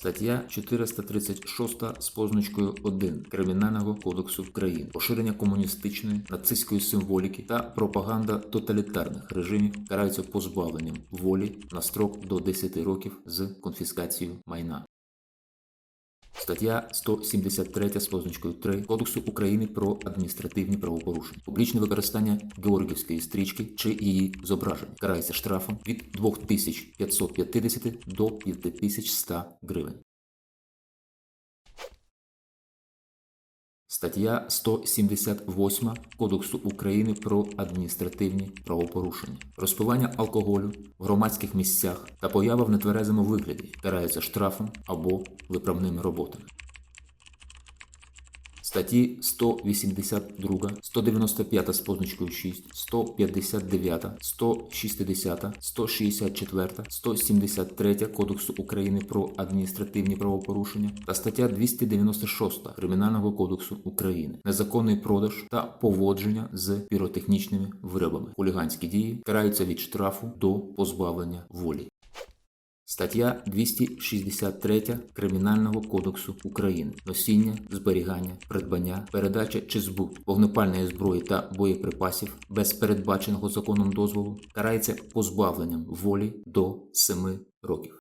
Стаття 436 з позначкою 1 Кримінального кодексу України поширення комуністичної нацистської символіки та пропаганда тоталітарних режимів караються позбавленням волі на строк до 10 років з конфіскацією майна. Стаття 173 з позначкою 3 Кодексу України про адміністративні правопорушення. Публічне використання георгівської стрічки чи її зображення карається штрафом від 2550 до 5100 гривень. Стаття 178 Кодексу України про адміністративні правопорушення. Розпивання алкоголю в громадських місцях та поява в нетверезому вигляді карається штрафом або виправними роботами. Статті 182, 195 з позначкою 6, 159, 160, 164, 173 Кодексу України про адміністративні правопорушення та стаття 296 Кримінального кодексу України незаконний продаж та поводження з піротехнічними виробами. Хуліганські дії караються від штрафу до позбавлення волі. Стаття 263 Кримінального кодексу України носіння, зберігання, придбання, передача чи збут вогнепальної зброї та боєприпасів без передбаченого законом дозволу карається позбавленням волі до 7 років.